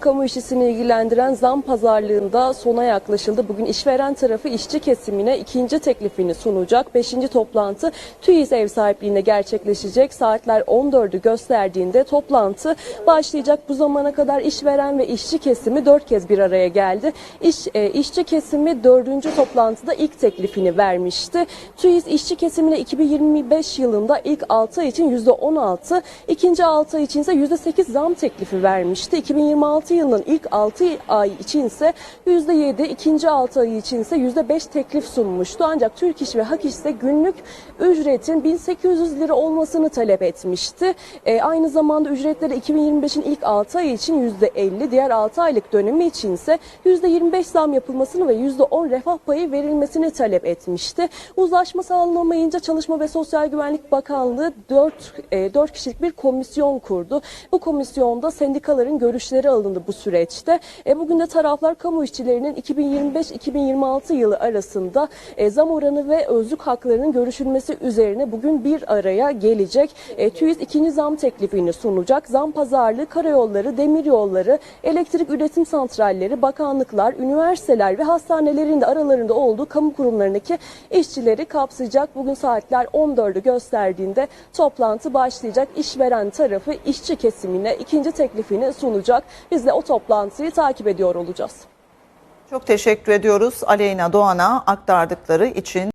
Kamu işçisini ilgilendiren zam pazarlığında sona yaklaşıldı. Bugün işveren tarafı işçi kesimine ikinci teklifini sunacak. Beşinci toplantı TÜİZ ev sahipliğinde gerçekleşecek. Saatler 14'ü gösterdiğinde toplantı başlayacak. Bu zamana kadar işveren ve işçi kesimi dört kez bir araya geldi. İş, e, işçi kesimi dördüncü toplantıda ilk teklifini vermişti. TÜİZ işçi kesimine 2025 yılında ilk 6 ay için %16, ikinci 6 ay için ise %8 zam teklifi vermişti. 2026 yılının ilk 6 ay için ise %7, ikinci 6 ay için ise %5 teklif sunmuştu. Ancak Türk İş ve Hak İş ise günlük ücretin 1800 lira olmasını talep etmişti. E, aynı zamanda ücretlere 2025'in ilk 6 ay için %50, diğer 6 aylık dönemi için ise %25 zam yapılmasını ve %10 refah payı verilmesini talep etmişti. Uzlaşma sağlanamayınca Çalışma ve Sosyal Güvenlik Bakanlığı 4, 4 kişilik bir komisyon kurdu. Bu komisyonda sendikaların görüşleri alındı bu süreçte. E, bugün de taraflar kamu işçilerinin 2025-2026 yılı arasında e, zam oranı ve özlük haklarının görüşülmesi üzerine bugün bir araya gelecek. E, TÜİZ ikinci zam teklifini sunacak. Zam pazarlığı, karayolları, demiryolları, elektrik üretim santralleri, bakanlıklar, üniversiteler ve hastanelerin de aralarında olduğu kamu kurumlarındaki işçileri kapsayacak. Bugün saatler 14'ü gösterdiğinde toplantı başlayacak. İşveren tarafı işçi kesimine ikinci teklifini sunacak. Biz de o toplantıyı takip ediyor olacağız. Çok teşekkür ediyoruz Aleyna Doğan'a aktardıkları için.